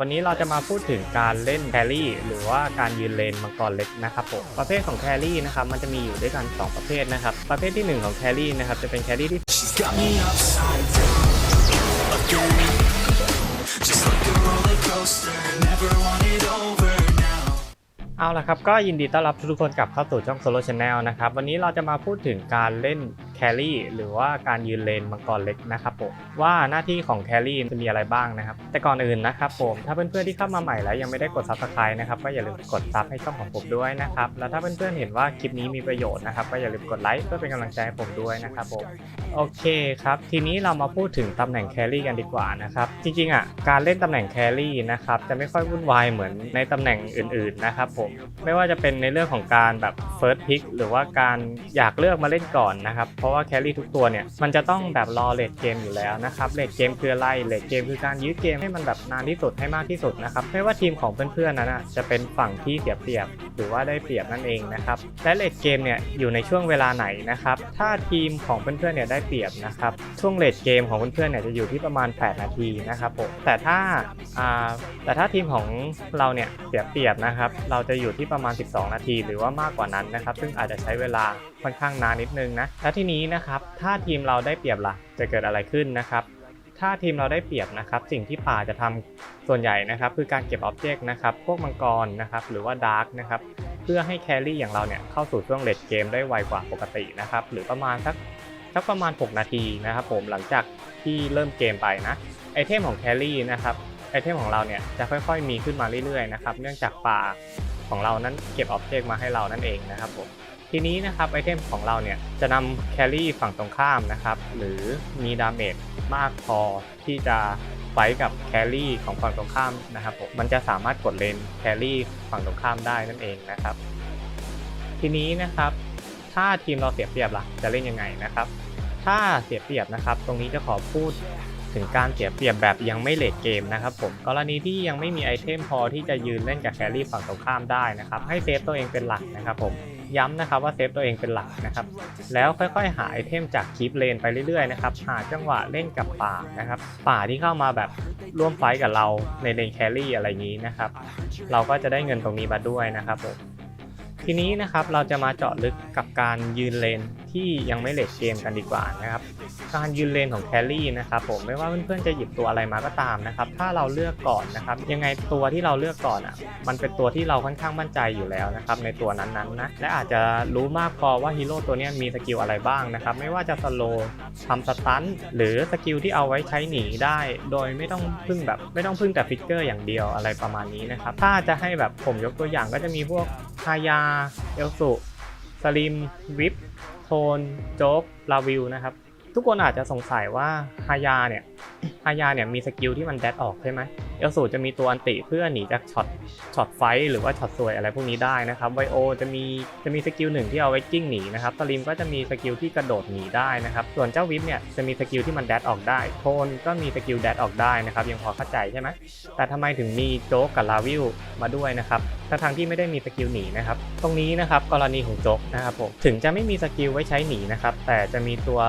วันนี้เราจะมาพูดถึงการเล่นแครี่หรือว่าการยืนเลนมังกรเล็กนะครับผมประเภทของแครี่นะครับมันจะมีอยู่ด้วยกัน 2 ประเภทนะครับ ประเภทที่ 1 ของแครี่นะครับจะเป็นแครี่ที่ Just like a roller coaster, never want it over. เอาละครับก็ยินดีต้อนรับทุกคนกลับเข้าสู่ช่อง Solo Channel นะครับวันนี้เราจะมาพูดถึงการเล่นแครี่หรือว่าการยืนเลนมังกรเล็กนะครับผมว่าหน้าที่ของแครี่จะมีอะไรบ้างนะครับ แต่ก่อนอื่นนะครับผมถ้าเพื่อนๆที่เข้ามาใหม่แล้วยังไม่ได้กด Subscribe นะครับก็อย่าลืมกดซับให้ช่องของผมด้วยนะครับแล้วถ้าเพื่อนๆเห็นว่าคลิปนี้มีประโยชน์นะครับก็อย่าลืมกดไลค์เพื่อเป็นกำลังใจให้ผมด้วยนะครับผมโอเคครับทีนี้เรามาพูดถึงตำแหน่งแครี่กันดีกว่านะครับจริงๆอะการเล่นตำแหน่งแครี่นะครับจะไม่ค่อยวุ่นวายเหมือนในตำแหน่งอื่นๆนะครับผมไม่ว่าจะเป็นในเรื่องของการแบบ first pick หรือว่าการอยากเลือกมาเล่นก่อนนะครับ เพราะว่าแครี่ทุกตัวเนี่ยมันจะต้องแบบรอเลดเกมอยู่แล้วนะครับเลดเกมคืออะไรเลดเกมคือการยื้อเกมให้มันแบบนานที่สุดให้มากที่สุดนะครับไม่ว่าทีมของเพื่อนๆนั้นนะจะเป็นฝั่งที่เสียเปรียบ หรือว่าได้เปรียบนั่นเองนะครับและเลดเกมเนี่ยอยู่ในช่วงเวลาไหนนะครับถ้าทีมของเพื่อนๆเนี่ยได้เปรียบนะครับช่วงเลดเกมของเพื่อนๆเนี่ยจะอยู่ที่ประมาณ 8 นาทีนะครับผมแต่ถ้าอ่าแต่ถ้าทีมของเราเนี่ยเสียเปรียบนะครับเราจะอยู่ที่ประมาณ 12 นาที หรือว่ามากกว่านั้นนะครับ ซึ่งอาจจะใช้เวลาค่อนข้างนานนิดนึงนะแล้วทีนี้นะครับถ้าทีมเราได้เปรียบล่ะจะเกิดอะไรขึ้นนะครับถ้าทีมเราได้เปรียบนะครับ สิ่งที่ป่าจะทำส่วนใหญ่นะครับ คือการเก็บอ็อบเจกต์นะครับ พวกมังกรนะครับ หรือว่าดาร์กนะครับ เพื่อให้แครี่อย่างเราเนี่ยเข้าสู่ช่วงเลดเกมได้ไวกว่าปกตินะครับ หรือประมาณสักสักประมาณ 6 นาทีนะครับ ผมหลังจากที่เริ่มเกมไปนะไอเทมของแครี่นะครับไอเทมของเราเนี่ยจะค่อยๆมีขึ้นมาเรื่อยๆนะครับ เนื่องจากป่า ของเรานั้นเก็บออบเจกต์มาให้เรานั่นเองนะครับผมทีนี้นะครับไอเทมของเราเนี่ยจะนำแครี่ฝั่งตรงข้ามนะครับหรือมีดาเมจมากพอที่จะไฟกับแครี่ของฝั่งตรงข้ามนะครับผมมันจะสามารถกดเลนแครี่ฝั่งตรงข้ามได้นั่นเองนะครับ ทีนี้นะครับ ถ้าทีมเราเสียเปรียบล่ะจะเล่นยังไงนะครับ ถ้าเสียเปรียบนะครับ ตรงนี้จะขอพูด ถึงการเสียเปรียบแบบยังไม่เลดเกมนะครับผมกรณีที่ยังไม่มีไอเทมพอที่จะยืนเล่นกับแครี่ฝั่งตรงข้ามได้นะครับให้เซฟตัวเองเป็นหลักนะครับผมย้ำนะครับว่าเซฟตัวเองเป็นหลักนะครับ แล้วค่อยๆ หาไอเทมจากคลิปเลนไปเรื่อยๆนะครับ หาจังหวะเล่นกับป่านะครับ ป่าที่เข้ามาแบบร่วมไฟกับเราในเลนแครี่อะไรอย่างนี้นะครับ เราก็จะได้เงินตรงนี้มาด้วยนะครับผม ทีนี้นะครับเราจะมาเจาะลึกกับการยืนเลนที่ยังไม่เลดเกมกันดีกว่านะครับการยืนเลนของแครี่นะครับผมไม่ว่าเพื่อนๆจะหยิบตัวอะไรมาก็ตามนะครับถ้าเราเลือกก่อนนะครับยังไงตัวที่เราเลือกก่อนอะมันเป็นตัวที่เราค่อนข้างมั่นใจอยู่แล้วนะครับในตัวนั้นๆนนะและอาจจะรู้มากพอว่าฮีโร่ตัวนี้มีสกิลอะไรบ้างนะครับไม่ว่าจะสโลทำสตันหรือสกิลที่เอาไว้ใช้หนีได้ โดยไม่ต้องพึ่งแบบไม่ต้องพึ่งแต่ฟิกเกอร์อย่างเดียวอะไรประมาณนี้นะครับถ้าจะให้แบบผมยกตัวอย่างก็จะมีพวก ฮายา เอลสุสลิม วิป โทน โจ๊กลาวิวนะครับ ทุกคนอาจจะสงสัยว่าฮายาเนี่ย ฮายาเนี่ยมีสกิลที่มันแดดออกใช่ไหมเอลสูจะมีตัวอันติเพื่อหนีจากช็อตช็อตไฟหรือว่าช็อตซวยอะไรพวกนี้ได้นะครับไวโอจะมีจะมีสกิลหนึ่งที่เอาไว้กิ้งหนีนะครับสลิมก็จะมีสกิลที่กระโดดหนีได้นะครับส่วนเจ้าวิปเนี่ยจะมีสกิลที่มันแดดออกได้โทนก็มีสกิลแดดออกได้นะครับยังพอเข้าใจใช่ไหมแต่ทำไมถึงมีโจ๊กกับลาวิลมาด้วยนะครับทั้งทางๆที่ไม่ได้มีสกิลหนีนะครับตรงนี้นะครับกรณีของโจ๊กนะครับผมถึงจะไม่มีสกิลไว้ใช้หนีนะครับแต่จะมีตัว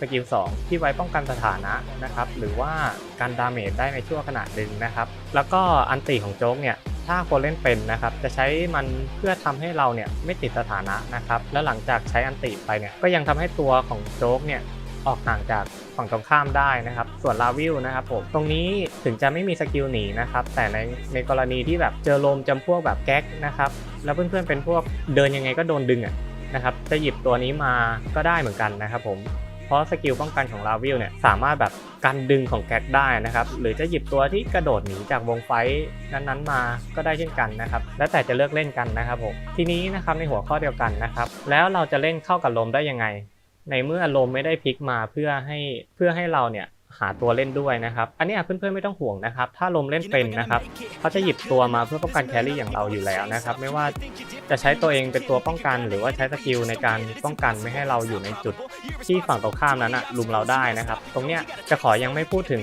สกิล2ที่ไว้ป้องกันสถานะนะครับหรือว่าการดาเมจได้ในช่วงขนาดหนึ่งนะครับ แล้วก็อันติของโจ๊กเนี่ยถ้าคนเล่นเป็นนะครับ จะใช้มันเพื่อทำให้เราเนี่ยไม่ติดสถานะนะครับ แล้วหลังจากใช้อันติไปเนี่ยก็ยังทำให้ตัวของโจ๊กเนี่ยออกห่างจากฝั่งตรงข้ามได้นะครับ ส่วนลาวิลนะครับผมตรงนี้ถึงจะไม่มีสกิลหนีนะครับ แต่ในในกรณีที่แบบเจอลมจำพวกแบบแก๊กนะครับ แล้วเพื่อนๆเป็นพวกเดินยังไงก็โดนดึงอะนะครับ จะหยิบตัวนี้มาก็ได้เหมือนกันนะครับผม เพราะสกิลป้องกันของลาวิลเนี่ยสามารถแบบกันดึงของแก๊กได้นะครับหรือจะหยิบตัวที่กระโดดหนีจากวงไฟนั้นๆมาก็ได้เช่นกันนะครับแล้วแต่จะเลือกเล่นกันนะครับผมทีนี้นะครับในหัวข้อเดียวกันนะครับแล้วเราจะเล่นเข้ากับลมได้ยังไง ในเมื่อลมไม่ได้พลิกมาเพื่อให้เพื่อให้เราเนี่ย หาตัวเล่นด้วยนะครับ อันนี้เพื่อนๆไม่ต้องห่วงนะครับ ถ้าลมเล่นเป็นนะครับเขาจะหยิบตัวมาเพื่อป้องกันแครี่อย่างเราอยู่แล้วนะครับ ไม่ว่าจะใช้ตัวเองเป็นตัวป้องกัน หรือว่าใช้สกิลในการป้องกันไม่ให้เราอยู่ในจุดที่ฝั่งตรงข้ามนั้นอะลุมเราได้นะครับ ตรงเนี้ยจะขอยังไม่พูดถึง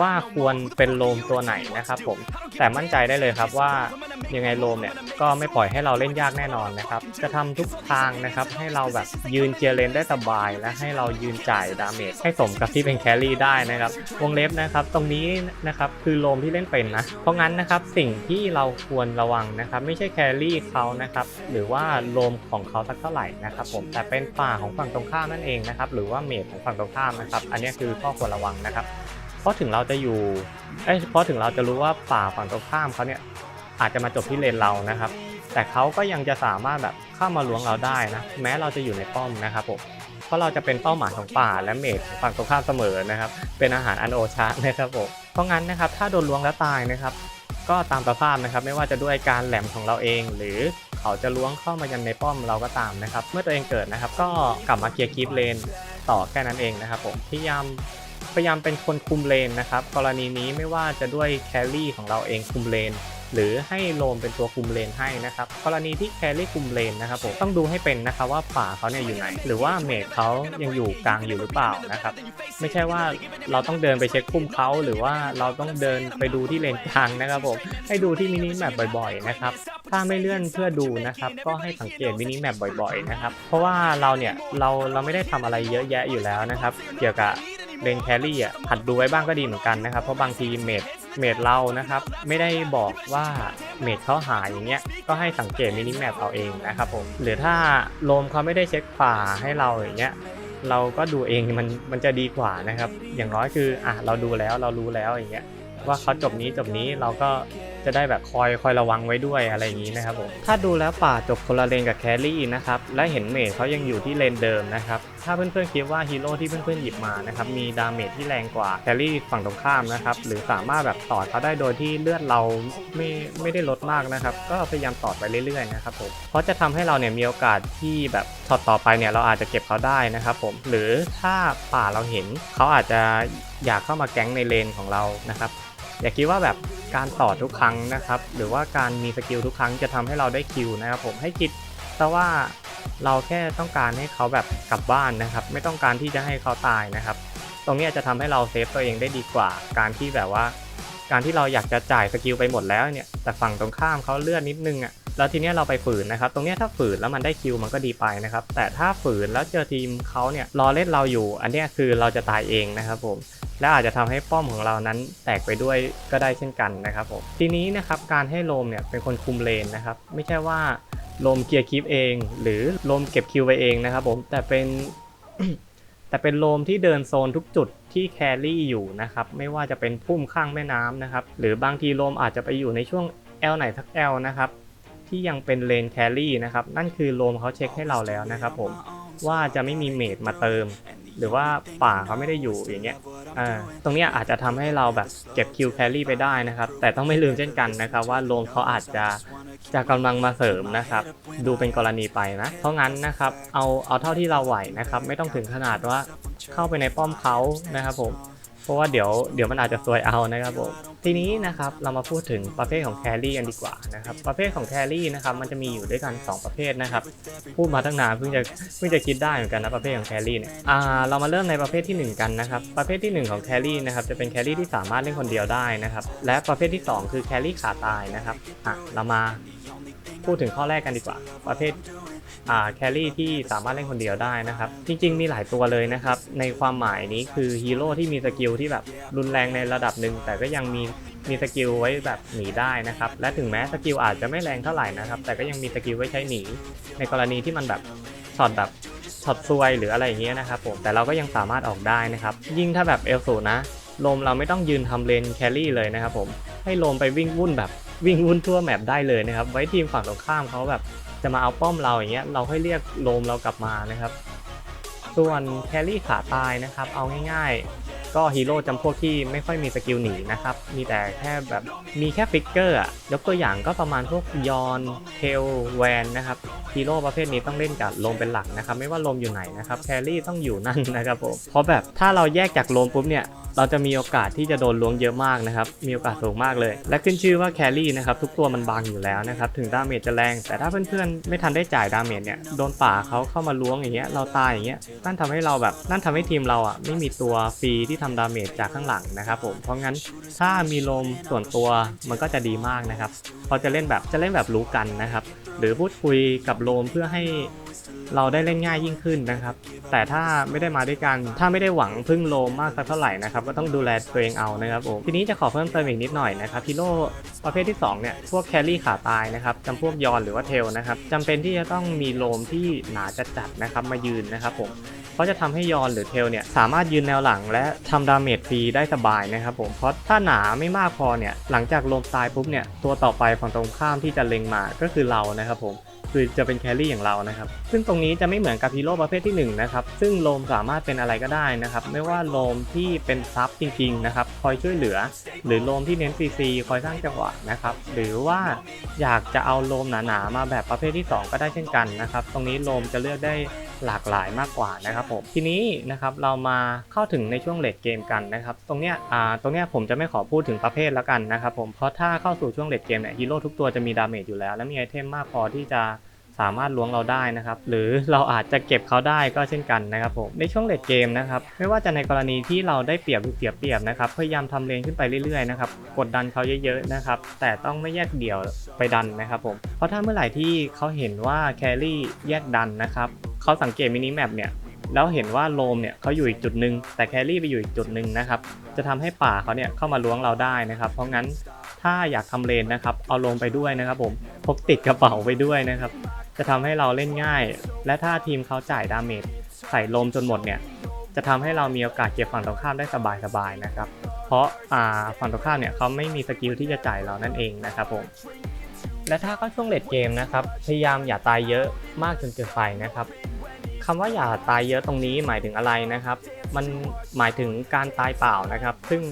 ว่าควรเป็นโลมตัวไหนนะครับผมแต่มั่นใจได้เลยครับว่ายังไงโลมเนี่ยก็ไม่ปล่อยให้เราเล่นยากแน่นอนนะครับ จะทำทุกทางนะครับให้เราแบบยืนเคลียร์เลนได้สบาย และให้เรายืนจ่ายดาเมจให้สมกับที่เป็นแครี่ได้นะครับ วงเล็บนะครับ ตรงนี้นะครับคือโลมที่เล่นเป็นนะ เพราะงั้นนะครับสิ่งที่เราควรระวังนะครับ ไม่ใช่แครี่เขานะครับ หรือว่าโลมของเขาสักเท่าไหร่นะครับ ผมแต่เป็นป่าของฝั่งตรงข้ามนั่นเองนะครับ หรือว่าเมจของฝั่งตรงข้ามนะครับ อันนี้คือข้อควรระวังนะครับ เพราะถึงเราจะอยู่เอ้ยเพราะถึงเราจะรู้ว่าป่าฝั่งตรงข้ามเขาเนี่ยอาจจะมาจบที่เลนเรานะครับ แต่เขาก็ยังจะสามารถแบบเข้ามาล้วงเราได้นะ แม้เราจะอยู่ในป้อมนะครับผม เพราะเราจะเป็นเป้าหมายของป่าและเมจของฝั่งตรงข้ามเสมอนะครับ เป็นอาหารอันโอชะนะครับผมเพราะงั้นนะครับถ้าโดนล้วงแล้วตายนะครับ ก็ตามสภาพนะครับไม่ว่าจะด้วยการแหลมของเราเอง หรือเขาจะล้วงเข้ามายันในป้อมเราก็ตามนะครับ เมื่อตัวเองเกิดนะครับ ก็กลับมาเคลียร์คีปเลนต่อแค่นั้นเองนะครับ ผมพยายามพยายามเป็นคนคุมเลนนะครับ กรณีนี้ไม่ว่าจะด้วยแครี่ของเราเองคุมเลน หรือให้โลมเป็นตัวคุมเลนให้นะครับกรณีที่แครี่คุมเลนนะครับผมต้องดูให้เป็นนะครับว่าป่าเขาเนี่ยอยู่ไหน หรือว่าเมจเขายังอยู่กลางอยู่หรือเปล่านะครับไม่ใช่ว่าเราต้องเดินไปเช็คคุมเขาหรือว่าเราต้องเดินไปดูที่เลนกลางนะครับผมให้ดูที่มินิแมปบ่อยๆนะครับถ้าไม่เลื่อนเพื่อดูนะครับก็ให้สังเกตมินิแมปบ่อยๆนะครับเพราะว่าเราเนี่ยเราเราไม่ได้ทำอะไรเยอะแยะอยู่แล้วนะครับ เกี่ยวกับเลนแครี่อะหัดดูไว้บ้างก็ดีเหมือนกันนะครับเพราะบางทีเมจ เมดเรานะครับ ไม่ได้บอกว่าเมดเขาหายอย่างเงี้ยก็ให้สังเกตมินิแมปเอาเองนะครับผมหรือถ้าโลมเขาไม่ได้เช็คป่าให้เราอย่างเงี้ยเราก็ดูเองมันมันจะดีกว่านะครับ อย่างน้อยคืออะเราดูแล้วเรารู้แล้วอย่างเงี้ยว่าเขาจบนี้จบนี้เราก็จะได้แบบคอยคอยระวังไว้ด้วยอะไรอย่างนี้นะครับผมถ้าดูแล้วป่าจบคนละเลนกับแครี่นะครับและเห็นเมจเขายังอยู่ที่เลนเดิมนะครับถ้าเพื่อนๆคิดว่าฮีโร่ที่เพื่อนๆหยิบมานะครับมีดาเมจที่แรงกว่าแครี่ฝั่งตรงข้ามนะครับหรือสามารถแบบต่อเขาได้โดยที่เลือดเราไม่ไม่ได้ลดมากนะครับก็พยายามต่อไปเรื่อยๆนะครับผมเพราะจะทำให้เราเนี่ยมีโอกาสที่แบบช็อตต่อไปเนี่ยเราอาจจะเก็บเขาได้นะครับผมหรือถ้าป่าเราเห็นเขาอาจจะอยากเข้ามาแก๊งในเลนของเรานะครับอย่าคิดว่าแบบ การต่อทุกครั้งนะครับ หรือว่าการมีสกิลทุกครั้งจะทำให้เราได้คิวนะครับผมให้คิดซะว่าเราแค่ต้องการให้เขาแบบกลับบ้านนะครับ ไม่ต้องการที่จะให้เขาตายนะครับ ตรงนี้จะทำให้เราเซฟตัวเองได้ดีกว่า การที่แบบว่า การที่เราอยากจะจ่ายสกิลไปหมดแล้วเนี่ยแต่ฝั่งตรงข้ามเขาเลื่อนนิดนึงอะแล้วทีนี้เราไปฝืนนะครับ ตรงนี้ถ้าฝืนแล้วมันได้คิวมันก็ดีไปนะครับ แต่ถ้าฝืนแล้วเจอทีมเขาเนี่ยรอเล่นเราอยู่ อันนี้คือเราจะตายเองนะครับผม และอาจจะทำให้ป้อมของเรานั้นแตกไปด้วยก็ได้เช่นกันนะครับผมทีนี้นะครับการให้โลมเนี่ยเป็นคนคุมเลนนะครับไม่ใช่ว่าโลมเคลียร์คลิปเอง หรือโลมเก็บคิวไปเองนะครับผมแต่เป็นแต่เป็นโลมที่เดินโซนทุกจุดที่แครี่อยู่นะครับไม่ว่าจะเป็นพุ่มข้างแม่น้ำนะครับหรือบางทีโลมอาจจะไปอยู่ในช่วง L ไหนสัก L นะครับที่ยังเป็นเลนแครี่นะครับนั่นคือโลมเขาเช็คให้เราแล้วนะครับผมว่าจะไม่มีเมดมาเติม หรือว่าป่าเขาไม่ได้อยู่อย่างเงี้ย อ่าตรงนี้อาจจะทำให้เราแบบเก็บคิวแครี่ไปได้นะครับ แต่ต้องไม่ลืมเช่นกันนะครับ ว่าโลมเขาอาจจะจะกำลังมาเสริมนะครับ ดูเป็นกรณีไปนะ เพราะงั้นนะครับเอาเอาเท่าที่เราไหวนะครับ ไม่ต้องถึงขนาดว่าเข้าไปในป้อมเขานะครับผม ราะว่าเดี๋ยวเดี๋ยวมันอาจจะซวยเอานะครับผมทีนี้นะครับเรามาพูดถึงประเภทของแครี่กันดีกว่านะครับประเภทของแครี่นะครับมันจะมีอยู่ด้วยกัน 2 ประเภทนะครับพูดมาตั้งนานเพิ่งจะเพิ่งจะคิดได้เหมือนกันนะประเภทของแครี่เนี่ยอ่าเรามาเริ่มในประเภทที่ 1 กันนะครับประเภทที่ 1 ของแครี่นะครับจะเป็นแครี่ที่สามารถเล่นคนเดียวได้นะครับและประเภทที่ 2 คือแครี่ขาตายนะครับอะเรามาพูดถึงข้อแรกกันดีกว่า ประเภท แครี่ที่สามารถเล่นคนเดียวได้นะครับ จริง ๆ มีหลายตัวเลยนะครับ ในความหมายนี้คือฮีโร่ที่มีสกิลที่แบบรุนแรงในระดับหนึ่งแต่ก็ยังมีมีสกิลไว้แบบหนีได้นะครับ และถึงแม้สกิลอาจจะไม่แรงเท่าไหร่นะครับ แต่ก็ยังมีสกิลไว้ใช้หนี ในกรณีที่มันแบบช็อตแบบช็อตซวยหรืออะไรอย่างเงี้ยนะครับผมแต่เราก็ยังสามารถออกได้นะครับ ยิ่งถ้าแบบเอลสูนะลมเราไม่ต้องยืนทำเลนแครี่เลยนะครับผมให้ลมไปวิ่งวุ่นแบบวิ่งวุ่นทั่วแมปได้เลยนะครับ ไว้ทีมฝั่งตรงข้ามเขาแบบ จะมาเอาป้อมเราอย่างเงี้ยเราค่อยเรียกโลมเรากลับมานะครับ ส่วนแครี่ขาตายนะครับ เอาง่าย ก็ฮีโร่จำพวกที่ไม่ค่อยมีสกิลหนีนะครับ มีแต่แค่แบบมีแค่ฟิกเกอร์อะยกตัวอย่างก็ประมาณพวกยอนเทลแวนนะครับฮีโร่ประเภทนี้ต้องเล่นกับลมเป็นหลักนะครับ ไม่ว่าลมอยู่ไหนนะครับแครี่ต้องอยู่นั่นนะครับผมเพราะแบบถ้าเราแยกจากลมปุ๊บเนี่ยเราจะมีโอกาสที่จะโดนล้วงเยอะมากนะครับ มีโอกาสสูงมากเลย และขึ้นชื่อว่าแครี่นะครับ ทุกตัวมันบางอยู่แล้วนะครับ ถึงดาเมจจะแรง แต่ถ้าเพื่อนๆ ไม่ทันได้จ่ายดาเมจเนี่ย โดนป่าเขาเข้ามาล้วงอย่างเงี้ย เราตายอย่างเงี้ย นั่นทำให้เราแบบ นั่นทำให้ทีมเราอะ ไม่มีตัวฟรีที่ทำดาเมจจากข้างหลังนะครับผมเพราะงั้นถ้ามีลมส่วนตัวมันก็จะดีมากนะครับพราะจะเล่นแบบจะเล่นแบบรู้กันนะครับ หรือพูดคุยกับลมเพื่อให้เราได้เล่นง่ายยิ่งขึ้นนะครับ แต่ถ้าไม่ได้มาด้วยกัน ถ้าไม่ได้หวังพึ่งโลมมากสักเท่าไหร่นะครับ ก็ต้องดูแลตัวเองเอานะครับผม ทีนี้จะขอเพิ่มเติมอีกนิดหน่อยนะครับฮีโร่ประเภทที่ 2 เนี่ย พวกแครี่ขาตายนะครับจำพวกยอนหรือว่าเทลนะครับจำเป็นที่จะต้องมีโลมที่หนาจัดๆนะครับ มายืนนะครับผม ราะจะทำให้ยอนหรือเทลเนี่ยสามารถยืนแนวหลังและทำดาเมจฟรีได้สบายนะครับผมเพราะถ้าหนาไม่มากพอเนี่ยหลังจากโลมตายปุ๊บเนี่ยตัวต่อไปฝั่งตรงข้ามที่จะเล็งมาก็คือเรานะครับผมคือจะเป็นแครี่อย่างเรานะครับ ซึ่งตรงนี้จะไม่เหมือนกับฮีโร่ประเภทที่1นะครับ ซึ่งโลมสามารถเป็นอะไรก็ได้นะครับ ไม่ว่าโลมที่เป็นซับจริงๆนะครับ คอยช่วยเหลือ หรือโลมที่เน้นฟรีคอยสร้างจังหวะนะครับ หรือว่าอยากจะเอาโลมหนาๆมาแบบประเภทที่ 2 ก็ได้เช่นกันนะครับ ตรงนี้โลมจะเลือกได้ หลากหลายมากกว่านะครับผมทีนี้นะครับเรามาเข้าถึงในช่วงเลดเกมกันนะครับตรงเนี้ยอ่าตรงเนี้ยผมจะไม่ขอพูดถึงประเภทแล้วกันนะครับผมเพราะถ้าเข้าสู่ช่วงเลดเกมเนี่ยฮีโร่ทุกตัวจะมีดาเมจอยู่แล้ว และมีไอเทมมากพอที่จะ สามารถล้วงเราได้นะครับหรือเราอาจจะเก็บเขาได้ก็เช่นกันนะครับผมในช่วงเลดเกมนะครับไม่ว่าจะในกรณีที่เราได้เปรียบหรือเสียเปรียบนะครับพยายามทำเลนขึ้นไปเรื่อยๆนะครับกดดันเขาเยอะๆนะครับแต่ต้องไม่แยกเดี่ยวไปดันนะครับผมเพราะถ้าเมื่อไหร่ที่เขาเห็นว่าแครี่แยกดันนะครับเขาสังเกตมินิแมปเนี่ยแล้วเห็นว่าโลมเนี่ยเขาอยู่อีกจุดหนึ่งแต่แครี่ไปอยู่อีกจุดหนึ่งนะครับจะทำให้ป่าเขาเนี่ยเข้ามาล้วงเราได้นะครับ เพราะงั้นถ้าอยากทำเลนนะครับเอาลงไปด้วยนะครับผมพกติดกระเป๋าไปด้วยนะครับ จะทำให้เราเล่นง่าย และถ้าทีมเขาจ่ายดาเมจใส่ลมจนหมดเนี่ย จะทำให้เรามีโอกาสเก็บฝั่งตรงข้ามได้สบายๆนะครับ เพราะอ่าฝั่งตรงข้ามเนี่ยเขาไม่มีสกิลที่จะจ่ายเรานั่นเองนะครับผม และถ้าเข้าช่วงเลดเกมนะครับ พยายามอย่าตายเยอะมากจนเกินไปนะครับคำว่าอย่าตายเยอะตรงนี้หมายถึงอะไรนะครับ มันหมายถึงการตายเปล่านะครับ ซึ่ง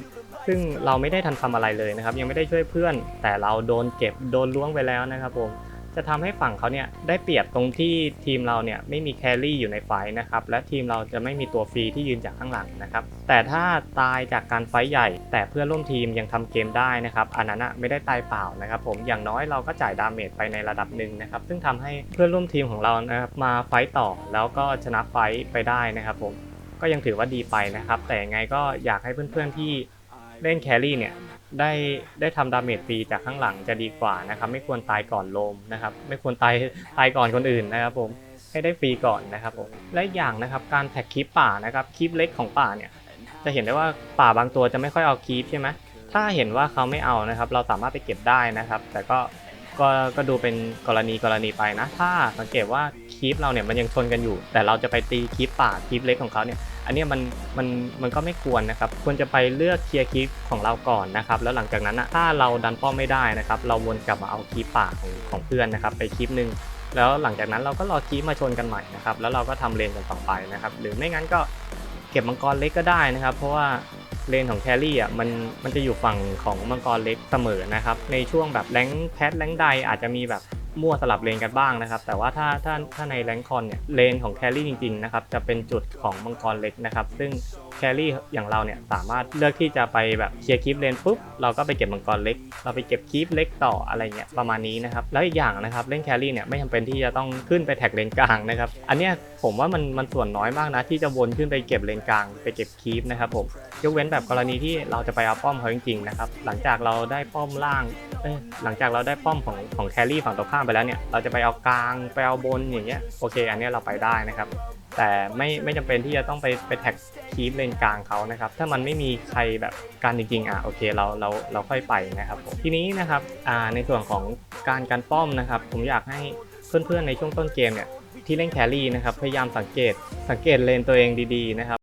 ซึ่งเราไม่ได้ทันทำอะไรเลยนะครับ ยังไม่ได้ช่วยเพื่อน แต่เราโดนเก็บโดนล้วงไปแล้วนะครับผม จะทำให้ฝั่งเขาเนี่ยได้เปรียบตรงที่ทีมเราเนี่ยไม่มีแครี่อยู่ในไฟท์นะครับและทีมเราจะไม่มีตัวฟรีที่ยืนจากข้างหลังนะครับแต่ถ้าตายจากการไฟท์ใหญ่ แต่เพื่อนร่วมทีมยังทำเกมได้นะครับอันนั้นอะไม่ได้ตายเปล่านะครับผมอย่างน้อยเราก็จ่ายดาเมจไปในระดับหนึ่งนะครับซึ่งทำให้เพื่อนร่วมทีมของเรานะครับมาไฟท์ต่อแล้วก็ชนะไฟท์ไปได้นะครับผมก็ยังถือว่าดีไปนะครับแต่ยังไงก็อยากให้เพื่อนๆที่ เล่นแครี่เนี่ยได้ได้ทำดาเมจฟรีจากข้างหลังจะดีกว่านะครับ ไม่ควรตายก่อนโลมนะครับ ไม่ควรตายตายก่อนคนอื่นนะครับผมให้ได้ฟรีก่อนนะครับผมและอีกอย่างนะครับการแท็กคลิปป่านะครับคลิปเล็กของป่าเนี่ยจะเห็นได้ว่าป่าบางตัวจะไม่ค่อยเอาคลิปใช่ไหมถ้าเห็นว่าเขาไม่เอานะครับ เราสามารถไปเก็บได้นะครับ แต่ก็ก็ก็ดูเป็นกรณีกรณีไปนะ ถ้าสังเกตว่าคลิปเราเนี่ยมันยังชนกันอยู่ แต่เราจะไปตีคลิปป่าคลิปเล็กของเขาเนี่ย อันนี้มันมันมันก็ไม่ควรนะครับ ควรจะไปเลือกเคลียร์คลิปของเราก่อนนะครับ แล้วหลังจากนั้นนะถ้าเราดันป้อมไม่ได้นะครับ เราวนกลับมาเอาคลิปป่าของของเพื่อนนะครับ ไปคลิปหนึ่งแล้วหลังจากนั้นเราก็รอคลิปมาชนกันใหม่นะครับ แล้วเราก็ทำเลนกันต่อไปนะครับ หรือไม่งั้นก็เก็บมังกรเล็กก็ได้นะครับ เพราะว่าเลนของแครี่อะมันมันจะอยู่ฝั่งของมังกรเล็กเสมอนะครับ ในช่วงแบบแรงแพทแรงใดอาจจะมีแบบ มั่วสลับเลนกันบ้างนะครับ แต่ว่าถ้าถ้าถ้าในแรงคอนเนี่ยเลนของแครี่จริงๆนะครับจะเป็นจุดของมังกรเล็กนะครับ ซึ่ง แครี่อย่างเราเนี่ยสามารถเลือกที่จะไปแบบเคลียร์คลิปเลนปุ๊บเราก็ไปเก็บมังกรเล็ก เราไปเก็บคลิปเล็กต่ออะไรเงี้ยประมาณนี้นะครับแล้วอีกอย่างนะครับเล่นแครี่เนี่ยไม่จำเป็นที่จะต้องขึ้นไปแท็กเลนกลางนะครับอันเนี้ยผมว่ามันมันส่วนน้อยมากนะที่จะวนขึ้นไปเก็บเลนกลางไปเก็บคลิปนะครับผมยกเว้นแบบกรณีที่เราจะไปเอาป้อมเขาจริงๆนะครับหลังจากเราได้ป้อมล่างหลังจากเราได้ป้อมของของแครี่ฝั่งตรงข้ามไปแล้วเนี่ยเราจะไปเอากลางไปเอาบนอย่างเงี้ยโอเค อันเนี้ยเราไปได้นะครับแต่ไม่ไม่จำเป็นที่จะต้องไปไปแท็ก คีปเลนกลางเขานะครับถ้ามันไม่มีใครแบบการจริงๆอะโอเคเราเราเราค่อยไปนะครับทีนี้นะครับอ่าในส่วนของการการป้อมนะครับ ผมอยากให้เพื่อนๆในช่วงต้นเกมเนี่ยที่เล่นแครี่นะครับพยายามสังเกตสังเกตเลนตัวเองดีๆนะครับ